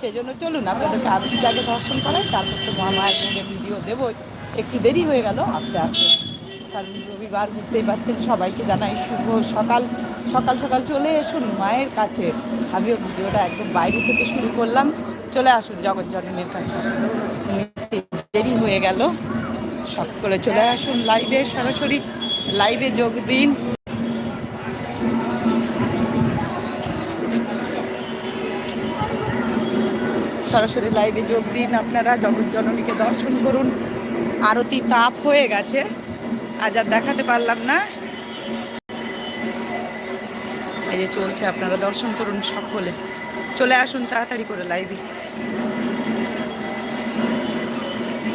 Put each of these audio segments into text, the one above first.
সেই জন্য চলুন, আপনাদেরকে আরতির আগে দর্শন করাই, তারপর তো মহামায়ের সঙ্গে ভিডিও দেবই একটু দেরি হয়ে গেল, আস্তে আস্তে। কারণ রবিবার বুঝতেই পারছেন, সবাইকে জানাই শুভ সকাল। সকাল সকাল চলে আসুন মায়ের কাছে। আমিও ভিডিওটা একদম বাইরে থেকে শুরু করলাম। চলে আসুন জগৎ জননীর কাছে। দেরি হয়ে গেল। সব করে চলে আসুন লাইভে সরাসরি লাইভে যোগ দিন। সরাসরি লাইভে যোগ দিন আপনারা জননীকে দর্শন করুন। আরতি তাপ হয়ে গেছে, আজ আর দেখাতে পারলাম না। এই যে চলছে, আপনারা দর্শন করুন সকলে। চলে আসুন তাড়াতাড়ি করে লাইভে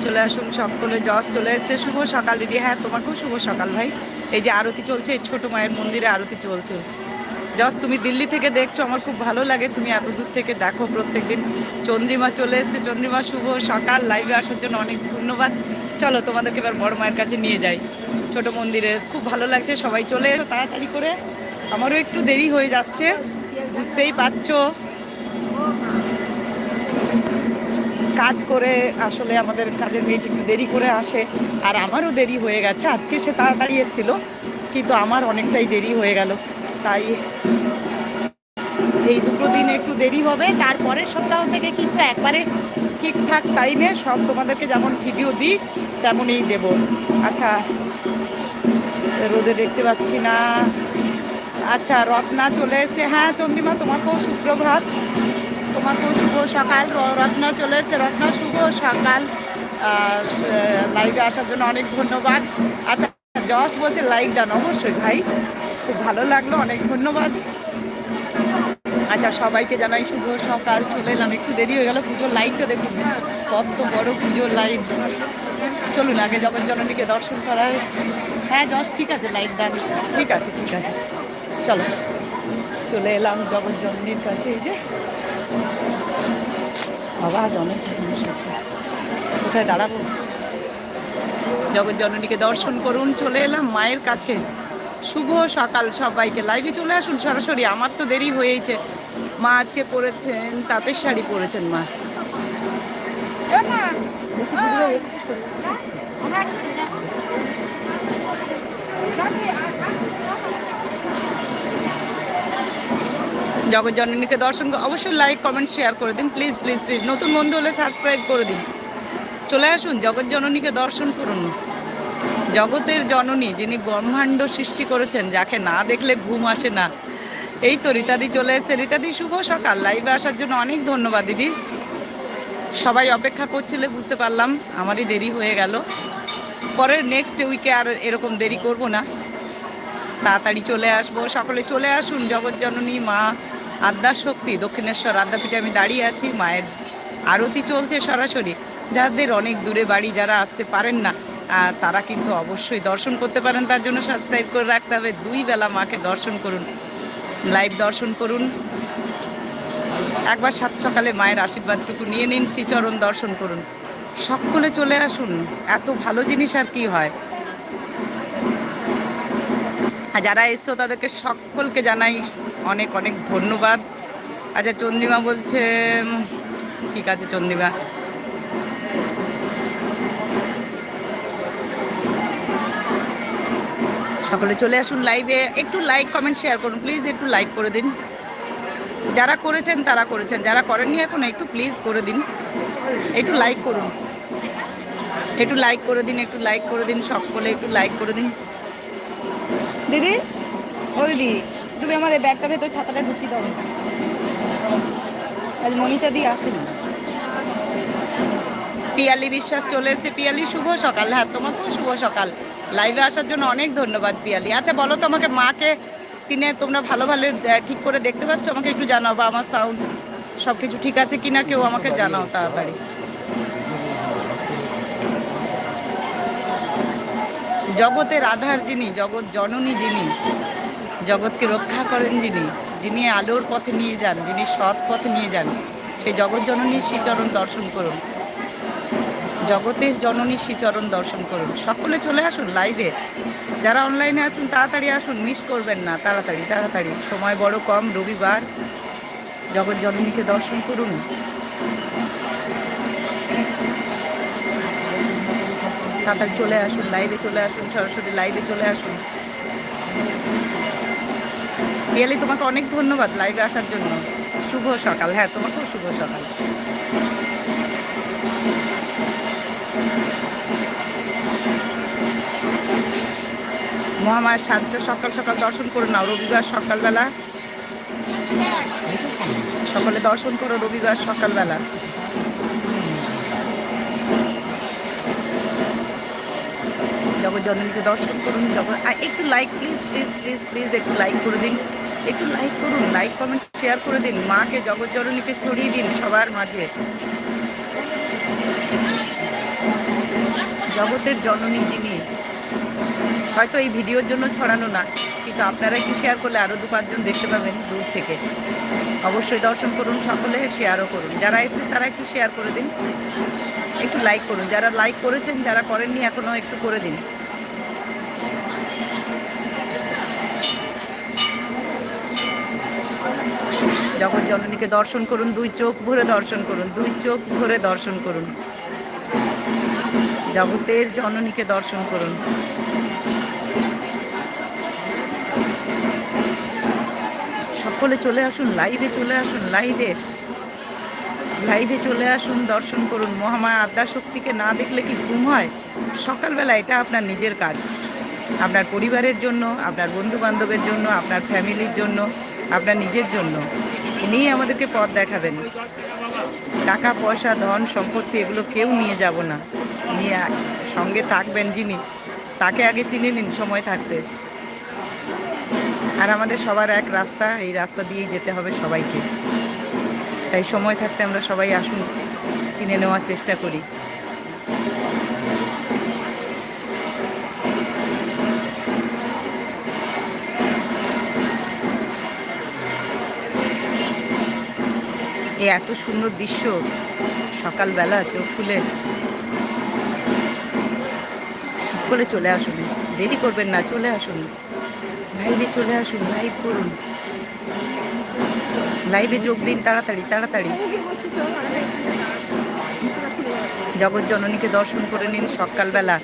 চলে আসুন সকলে জজ চলে এসছে। শুভ সকাল, দিদি। হ্যাঁ তোমাকেও শুভ সকাল, ভাই। এই যে আরতি চলছে, এই ছোট মায়ের মন্দিরে আরতি চলছে। জস তুমি দিল্লি থেকে দেখছ, আমার খুব ভালো লাগে। তুমি এত দূর থেকে দেখো প্রত্যেকদিন। চন্দ্রিমা চলে এসছে। চন্দ্রিমা শুভ সকাল। লাইভে আসার জন্য অনেক ধন্যবাদ। চলো, তোমাদেরকে এবার বড় মায়ের কাছে নিয়ে যাই। ছোট মন্দিরে। খুব ভালো লাগছে। সবাই চলে এসো তাড়াতাড়ি করে। আমারও একটু দেরি হয়ে যাচ্ছে। বুঝতেই পারছ। কাজ করে আসলে আমাদের কাজের মেয়েটি একটু দেরি করে আসে। আর আমারও দেরি হয়ে গেছে। আজকে সে তাড়াতাড়ি এসেছিল। কিন্তু আমার অনেকটাই দেরি হয়ে গেল। তাই এই দুটো দিন একটু দেরি হবে। তারপরের সপ্তাহ থেকে কিন্তু একবারে ঠিকঠাক টাইমে সব তোমাদেরকে যেমন ভিডিও দিই, তেমনই দেব। আচ্ছা রোদে দেখতে পাচ্ছি না। আচ্ছা রত্না চলে এসছে। হ্যাঁ চন্দ্রিমা, তোমাকেও সুপ্রভাত তোমাকেও শুভ সকাল। রত্না চলে এসছে। রত্না, শুভ সকাল। লাইভে আসার জন্য অনেক ধন্যবাদ। আচ্ছা যশ বলছে লাইক ডান অবশ্যই ভাই। খুব ভালো লাগল অনেক ধন্যবাদ। আচ্ছা সবাইকে জানাই শুভ সকাল চলে এলাম একটু দেরি হয়ে গেল পুজোর লাইটটা দেখুন। কত বড় পুজোর লাইট চলুন আগে জগৎ জননীকে দর্শন করায় হ্যাঁ যশ ঠিক আছে লাইট ডান ঠিক আছে ঠিক আছে। চলো চলে এলাম জগৎ জননীর কাছে এই যে। আবার অনেক মানুষ আছে। কোথায় দাঁড়াবো? জগৎ জননীকে দর্শন করুন চলে এলাম মায়ের কাছে। শুভ সকাল সবাইকে। লাইভে চলে আসুন সরাসরি, আমার তো দেরি হয়েইছে। মা আজকে পরেছেন, তাঁতের শাড়ি পরেছেন মা। জগৎ জননীকে দর্শন অবশ্যই লাইক কমেন্ট শেয়ার করে দিন। প্লিজ প্লিজ প্লিজ নতুন বন্ধু হলে সাবস্ক্রাইব করে দিন। চলে আসুন জগৎ জননীকে দর্শন করুন। জগতের জননী যিনি ব্রহ্মাণ্ড সৃষ্টি করেছেন, যাকে না দেখলে ঘুম আসে না। এই তো রীতাদি চলে এসেছে। রীতাদি, শুভ সকাল। লাইভে আসার জন্য অনেক ধন্যবাদ, দিদি। সবাই অপেক্ষা করছিলে, বুঝতে পারলাম। আমারই দেরি হয়ে গেল। পরের নেক্সট উইকে আর এরকম দেরি করব না। তাড়াতাড়ি চলে আসব। সকলে চলে আসুন। জগৎ জননী, মা আদ্যার শক্তি, দক্ষিণেশ্বর আদ্যাপীঠে আমি দাঁড়িয়ে আছি। মায়ের আরতি চলছে সরাসরি। যাদের অনেক দূরে বাড়ি, যারা আসতে পারেন না। তারা কিন্তু অবশ্যই দর্শন করতে পারেন। তার জন্য সাবস্ক্রাইব করে রাখতে হবে। দুই বেলা মাকে দর্শন করুন। লাইভ দর্শন করুন। একবার সাত সকালে মায়ের আশীর্বাদটুকু নিয়ে নিন। শ্রীচরণ দর্শন করুন। সকলে চলে আসুন। এত ভালো জিনিস আর কি হয়? যারা এসছো, তাদেরকে সকলকে জানাই অনেক অনেক ধন্যবাদ। আচ্ছা চন্দ্রিমা বলছে ঠিক আছে, চন্দ্রিমা। সকলে চলে আসুন লাইভে একটু লাইক কমেন্ট শেয়ার করুন। প্লিজ একটু লাইক করে দিন। যারা করেছেন তারা করেছেন। যারা করেননি এখন একটু প্লিজ করে দিন। একটু লাইক করুন। একটু লাইক করে দিন একটু লাইক করে দিন সকলে একটু লাইক করে দিন। দিদি ও দিদি তুমি আমার এই ব্যাগটা ভেতর ছাতাটা ঢুকি দাও। আজ মনিতা দিয়ে আসেনি। পিয়ালি বিশ্বাস চলে এসেছে। পিয়ালি শুভ সকাল। হ্যাঁ তোমাকেও শুভ সকাল। লাইভে আসার জন্য অনেক ধন্যবাদ পিয়ালি। আচ্ছা বলো তো আমাকে মাকে কিনে তোমরা ভালো ভালো ঠিক করে দেখতে পাচ্ছ? আমাকে একটু জানাও বা আমার সাউন্ড সব কিছু ঠিক আছে কিনা কেউ আমাকে জানাও তাড়াতাড়ি। জগতের আধার যিনি, জগৎ জননী যিনি, জগৎকে রক্ষা করেন যিনি যিনি আলোর পথে নিয়ে যান, যিনি সৎ পথে নিয়ে যান, সেই জগৎ জননীর শ্রীচরণ দর্শন করুন। জগতের জননী শ্রীচরণ দর্শন করুন। সকলে চলে আসুন লাইভে যারা অনলাইনে আছেন, তাড়াতাড়ি আসুন মিস করবেন না। তাড়াতাড়ি তাড়াতাড়ি। সময় বড় কম, রবিবার। জগৎ জননীকে দর্শন করুন। তাড়াতাড়ি চলে আসুন লাইভে চলে আসুন, সরাসরি লাইভে চলে আসুন। গেলে তোমাকে অনেক ধন্যবাদ লাইভে আসার জন্য। শুভ সকাল। হ্যাঁ তোমাকেও শুভ সকাল। মহামায়ের সাজটা সকাল সকাল দর্শন করে নাও, রবিবার সকালবেলা। সকালে দর্শন করো রবিবার সকালবেলা। জগৎ জননীকে দর্শন করুন জগৎ আর একটু like please please please please একটু লাইক করে দিন। একটু লাইক করুন লাইক কমেন্ট শেয়ার করে দিন। মাকে জগৎ জননীকে ছড়িয়ে দিন সবার মাঝে। জগতের জননী যিনি হয়তো এই ভিডিওর জন্য ছড়ানো না, কিন্তু আপনারা একটু শেয়ার করলে আরও দু পাঁচজন দেখতে পাবেন দূর থেকে। অবশ্যই দর্শন করুন সকলে শেয়ারও করুন। যারা এসেছেন তারা একটু শেয়ার করে দিন। একটু লাইক করুন। যারা লাইক করেছেন, যারা করেননি এখনও একটু করে দিন। যখন জননীকে দর্শন করুন, দুই চোখ ভরে দর্শন করুন, দুই চোখ ভরে দর্শন করুন। জগতের জননীকে দর্শন করুন। সকলে চলে আসুন, লাইভে চলে আসুন, লাইভে। লাইভে চলে আসুন, দর্শন করুন। মহামায়া আদ্যা শক্তিকে না দেখলে কি ঘুম হয়? সকালবেলা এটা আপনার নিজের কাজ। আপনার পরিবারের জন্য, আপনার বন্ধু বান্ধবের জন্য, আপনার ফ্যামিলির জন্য, আপনার নিজের জন্য। নিয়ে আমাদেরকে পথ দেখাবেন। টাকা, পয়সা, ধন, সম্পত্তি, এগুলো কেউ নিয়ে যাব না। নিয়ে সঙ্গে থাকবেন যিনি, তাকে আগে চিনে নিন, সময় থাকতে আর আমাদের সবার এক রাস্তা, এই রাস্তা দিয়েই যেতে হবে সবাইকে। তাই সময় থাকতে আমরা সবাই আসুন, চিনে নেওয়ার চেষ্টা করি। এই এত সুন্দর দৃশ্য, সকালবেলা চোখ খুলে। সকলে চলে আসুন, দেরি করবেন না, চলে আসুন। লাইভে চলে আসুন লাইভ করুন। লাইভে যোগ দিন, তাড়াতাড়ি তাড়াতাড়ি। জগৎ জননীকে দর্শন করে নিন সকালবেলা।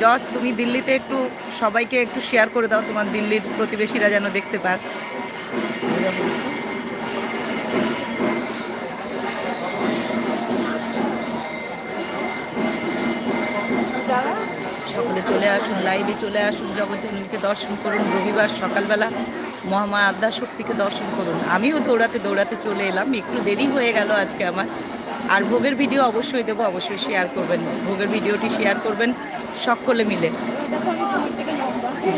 জস তুমি দিল্লিতে একটু সবাইকে একটু শেয়ার করে দাও তোমার দিল্লির প্রতিবেশীরা যেন দেখতে পাক সকলে চলে আসুন লাইভে চলে আসুন জগজ্জননীকে দর্শন করুন, রবিবার সকালবেলা মহামা আদ্যা শক্তিকে দর্শন করুন। আমিও দৌড়াতে দৌড়াতে চলে এলাম, একটু দেরি হয়ে গেল আজকে আমার। আর ভোগের ভিডিও অবশ্যই দেবো, অবশ্যই শেয়ার করবেন। ভোগের ভিডিওটি শেয়ার করবেন সকলে মিলে।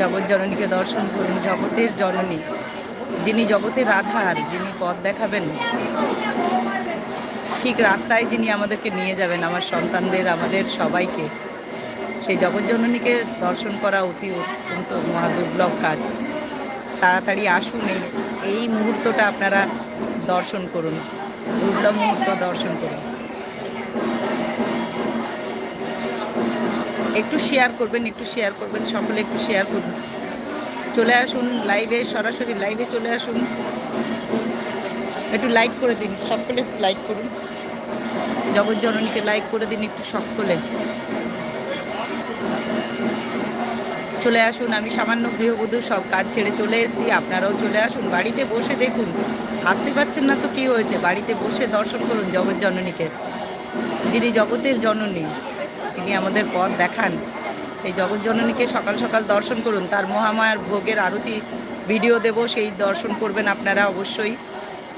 জগৎ জননীকে দর্শন করুন, জগতের জননী, যিনি জগতের আধার, যিনি পথ দেখাবেন। ঠিক রাস্তায় যিনি আমাদেরকে নিয়ে যাবেন, আমার সন্তানদের, আমাদের সবাইকে। সেই জগজ্জননীকে দর্শন করা অতি অত্যন্ত মহাদুর্লভ কাজ। তাড়াতাড়ি আসুন, এই এই মুহূর্তটা আপনারা দর্শন করুন, দুর্লভ মুহূর্ত দর্শন করুন। একটু শেয়ার করবেন, একটু শেয়ার করবেন, সকলে একটু শেয়ার করুন। চলে আসুন লাইভে সরাসরি লাইভে চলে আসুন। একটু লাইক করে দিন, সকলে লাইক করুন। জগজ্জননীকে লাইক করে দিন একটু সকলে। চলে আসুন, আমি সামান্য গৃহবধূ, সব কাজ ছেড়ে চলে এসেছি, আপনারাও চলে আসুন, বাড়িতে বসে দেখুন। আসতে পারছেন না তো কী হয়েছে? বাড়িতে বসে দর্শন করুন জগৎ জননীকে। যিনি জগতের জননী, তিনি আমাদের পথ দেখান। এই জগৎ জননীকে সকাল সকাল দর্শন করুন। তার মহামায়ার ভোগের আরতি ভিডিও দেব, সেই দর্শন করবেন আপনারা অবশ্যই।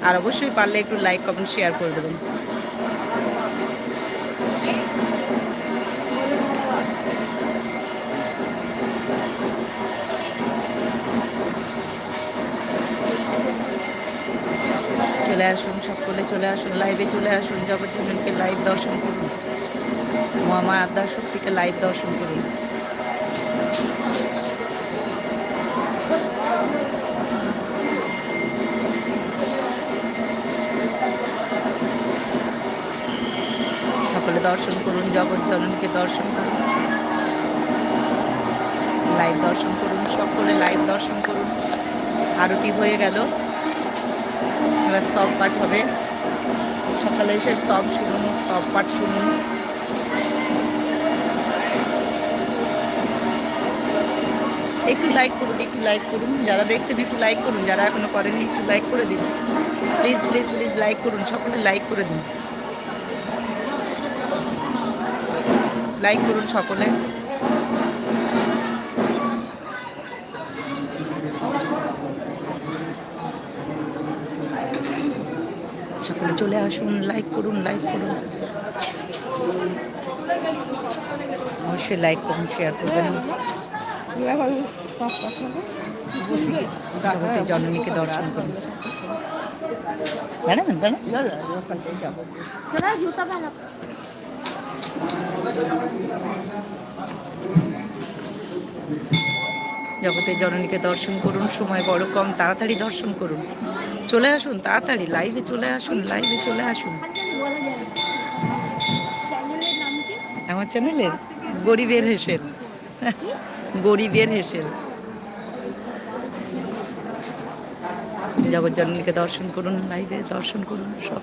আর অবশ্যই পারলে একটু লাইক কমেন্ট শেয়ার করে দেবেন। চলে আসুন, সকলে চলে আসুন লাইভে চলে আসুন জগৎজনকে লাইভ দর্শন করুন। মহামা আদ্যা শক্তিকে লাইভ দর্শন করুন। সকলে দর্শন করুন, জগৎ জগৎজননীকে দর্শন করুন। লাইভ দর্শন করুন, সকলে লাইভ দর্শন করুন। আরতি হয়ে গেল। এবার স্তব পাঠ হবে। সকালে এসে স্তব শুনুন, স্তব পাঠ শুনুন। একটু লাইক করুন, একটু লাইক করুন। যারা দেখছেন একটু লাইক করুন, যারা এখনও করেননি একটু লাইক করে দিন। প্লিজ প্লিজ প্লিজ লাইক করুন, সকলে লাইক করে দিন। লাইক করুন সকলে। সকলে চলে আসুন লাইক করুন লাইক করুন। অবশ্যই লাইক করুন শেয়ার করবেন। জননীকে দর্শন করুন। দাঁড়াবেন দাঁড়ান জগতের জননীকে দর্শন করুন, সময় বড় কম, তাড়াতাড়ি দর্শন করুন। চলে আসুন, তাড়াতাড়ি লাইভে চলে আসুন লাইভে চলে আসুন। চ্যানেলের আমার চ্যানেলে গরিবের হেসেল। গরিবের হেসেল। জগৎ দর্শন করুন লাইভে দর্শন করুন সব।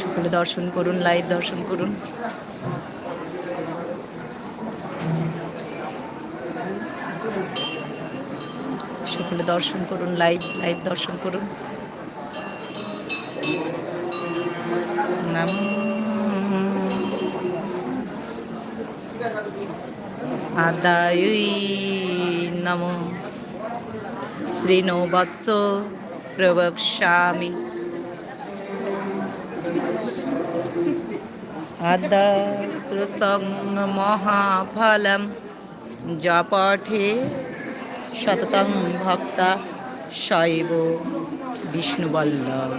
সকলে দর্শন করুন লাইভ দর্শন করুন। সকলে দর্শন করুন লাইভ লাইভ দর্শন করুন। আদায়ুই নম। শ্রীনো বৎস প্রবক্ষ্যামি। আদাস্ত্রসং মহাফলম। জপঠে শততং ভক্তা শৈব বিষ্ণুবল্লভ।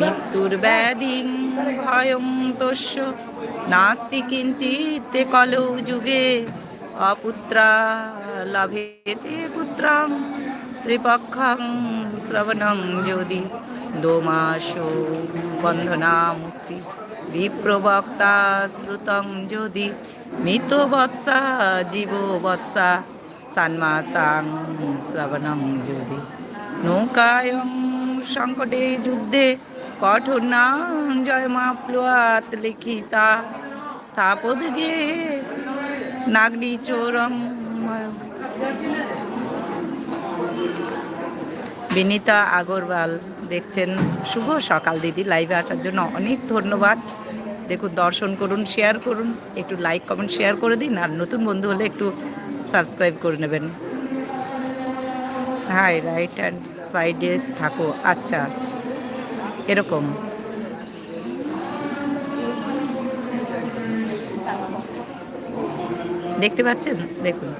মৃত্যুর ব্যাধি ভয়ং তস্য নাস্তি কিঞ্চিত কলৌ যুগে, অপুত্রা লভেতে পুত্রং ত্রিপক্ষং শ্রবণং যদি দোমাস বন্ধনা মুক্তি বিপ্রবক্তা শ্রুতং যদি মৃত বৎসা জীব বৎসা সান্মাসাং শ্রবণং যদি নৌকায়ং সংকটে যুদ্ধে কঠোর্নাং জয়মাপ্লুয়াত লিখিতা স্থাপদগে নাগরি চোরম বিনীতা আগরওয়াল দেখছেন শুভ সকাল দিদি লাইভে আসার জন্য অনেক ধন্যবাদ। দেখুন, দর্শন করুন শেয়ার করুন, একটু লাইক কমেন্ট শেয়ার করে দিন। আর নতুন বন্ধু হলে একটু সাবস্ক্রাইব করে নেবেন। হাই রাইট হ্যান্ড সাইডে থাকো। আচ্ছা এরকম। দেখতে পাচ্ছেন? দেখুন।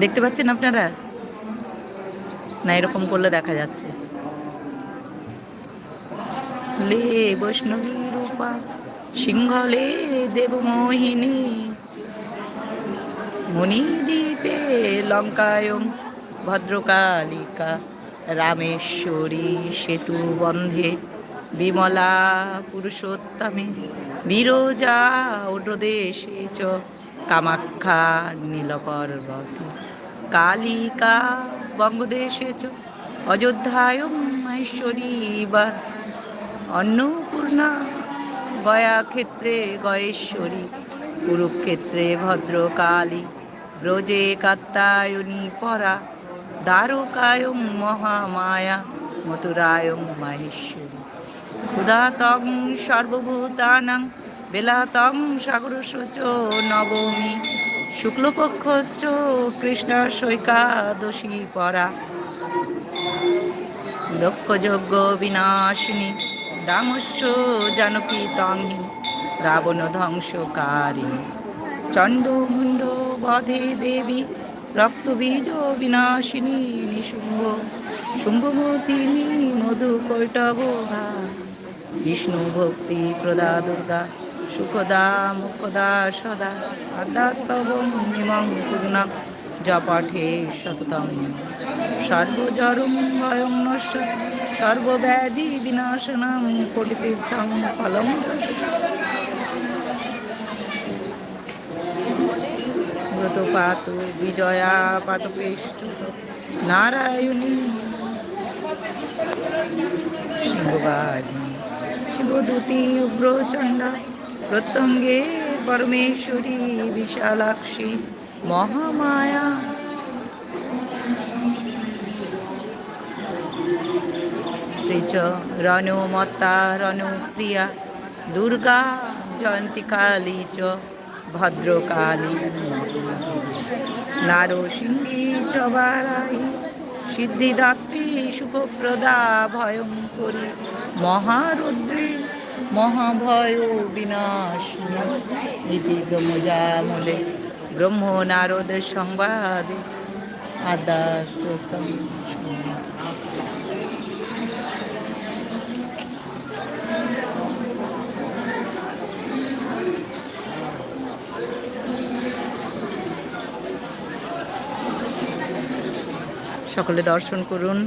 দেখতে পাচ্ছেন আপনারা? না, এরকম করলে দেখা যাচ্ছে। লে বৈষ্ণবী রূপা। সিংহলে দেবমোহিনী মণিদ্বীপে লঙ্কায়ং ভদ্রকালিকা, রামেশ্বরী সেতু বন্ধে, বিমলা পুরুষোত্তমে, বিরজা ওড্রদেশে চ, কামাখ্যা নীলপর্বতে, কালিকা বঙ্গদেশে চ, অযোধ্যায়ং মহেশ্বরী বা অন্নপূর্ণা গয়া ক্ষেত্রে গয়েশ্বরী, কুরুক্ষেত্রে ভদ্রকালী, ব্রজে কাত্তায়নী পরা, দ্বারকায়ং মহামায়া, মথুরায়ং মাহেশ্বরী। ক্ষুধাতং সর্বভূতানাং বেলাতং সাগরসূচ নবমী, শুক্লপক্ষশ্চ কৃষ্ণ সৈকাদশী পরা। দক্ষযজ্ঞ বিনাশিনী রামস্য জানকী তংহি রাবণ ধ্বংসকারিণী। চণ্ডমুণ্ড বধে দেবী রক্তবীজ বিনাশিনী নিশুম্ভ। শুম্ভমতিনী মধু কৈটব বিষ্ণু ভক্তি প্রদা দুর্গা, সুখদা মুখদা সদা। আদাস্তব নিমং পূর্ণম জপাঠে সততম। সর্বজরুম ভয়ং নশ্য, সর্বব্যাধি বিনাশনম কোটিতীর্থং ফলম তস্য। প্রতপাত বিজয়া পাতপৃষ্ঠ নারায়ণী। শিববাণী, শিবদূতি উগ্রচণ্ডা, প্রত্যঙ্গে পরমেশ্বরী বিশালাক্ষী। মহামায়া। ত্রিচ রণমত্তা রণপ্রিয়া দুর্গা, জয়ন্তী কালী চ ভদ্রকালী নারসিংহী চ, বারাহি, সিদ্ধিদাত্রী, সুখপ্রদা, ভয়ঙ্করী, মহারুদ্রী মহাভয় বিনাশ ইতি ব্রহ্মজামলে ব্রহ্ম নারদ সংবাদে সকলে দর্শন করুন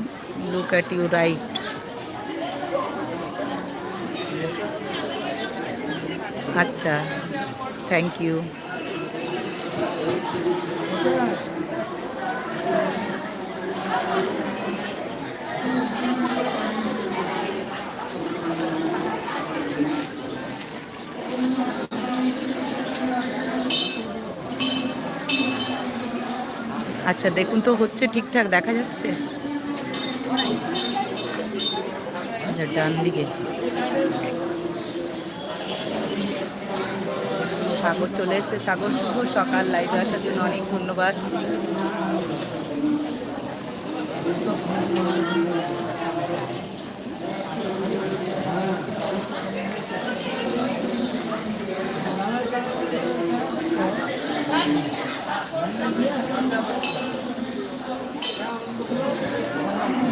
লুক অ্যাট ইউ রাইট আচ্ছা থ্যাংক ইউ আচ্ছা দেখুন তো হচ্ছে ঠিকঠাক দেখা যাচ্ছে? আচ্ছা, ডান দিকে সাগর চলে এসছে। সাগর শুভ সকাল। লাইভে আসার জন্য অনেক ধন্যবাদ।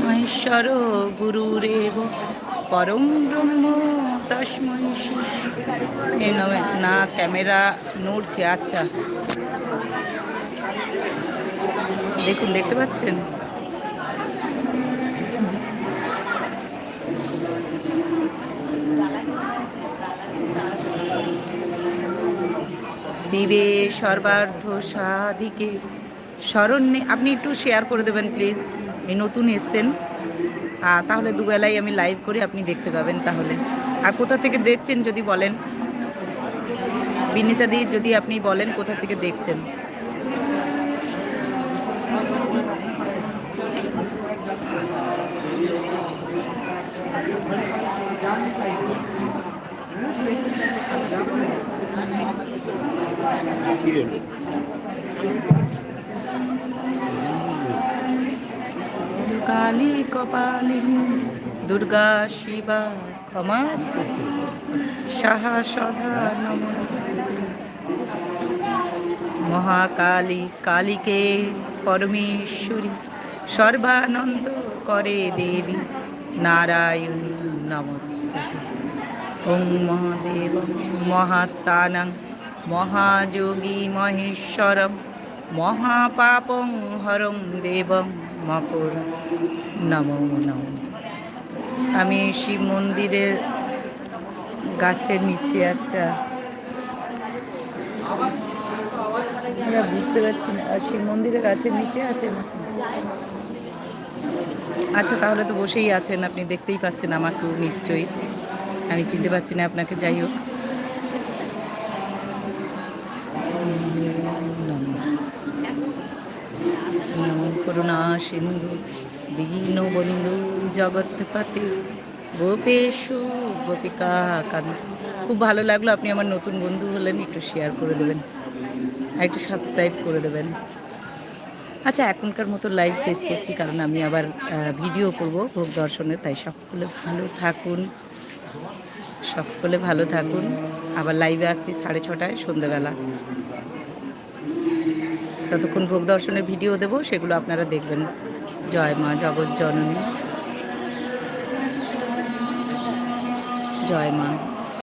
মহেশ্বর গুরুরেব পরম ব্রহ্ম। নমে না, ক্যামেরা নড়ছে আচ্ছা। দেখুন, দেখতে পাচ্ছেন? শিবে সর্বার্ধ সাধিকে শরণ্যে, আপনি একটু শেয়ার করে দেবেন প্লিজ এই নতুন এসছেন। তাহলে দুবেলাই আমি লাইভ করে আপনি দেখতে পাবেন তাহলে। আর কোথা থেকে দেখছেন যদি বলেন? বিনিতা দি, যদি আপনি বলেন কোথা থেকে দেখছেন? কালী কপালিনী, দুর্গা শিবা। ক্ষমা সাহা নমস্তে মহাকালী কালীকে পরমেশ্বরী, সর্বানন্দ করে দেবী নারায়ণী নমস্তে ওং মহাদেব, মহাত্মানং, মহাযোগী মহেশ্বরম, মহাপাপং হরং দেবং মকর। নমো, নম। আমি শিব মন্দিরের গাছের নিচে আচ্ছা। বুঝতে পারছি না শিব মন্দিরের গাছের নিচে আছে না? আচ্ছা তাহলে তো বসেই আছেন, আপনি দেখতেই পাচ্ছেন আমাকেও নিশ্চয়ই। আমি চিনতে পারছি না আপনাকে, যাই হোক নম করুণা সিন্ধু দীনবন্ধু জগৎপতি, গোপেশ, গোপিকা কান্ত। খুব ভালো লাগল আপনি আমার নতুন বন্ধু হলেন, একটু শেয়ার করে দেবেন আর একটু সাবস্ক্রাইব করে দেবেন। আচ্ছা এখনকার মতো লাইভ শেষ করছি, কারণ আমি আবার ভিডিও করব ভোগ দর্শনে, তাই সকলে ভালো থাকুন, সকলে ভালো থাকুন। আবার লাইভে আসছি সাড়ে ছটায়, সন্ধ্যেবেলা। ততক্ষণ ভোগ দর্শনের ভিডিও দেব সেগুলো আপনারা দেখবেন। জয় মা জগৎ জননী জয় মা।